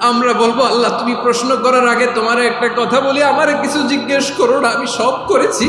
আমরা বলব, আল্লাহ, তুমি প্রশ্ন করার আগে তোমার একটা কথা বলি, আমার কিছু জিজ্ঞেস করো না, আমি সব করেছি।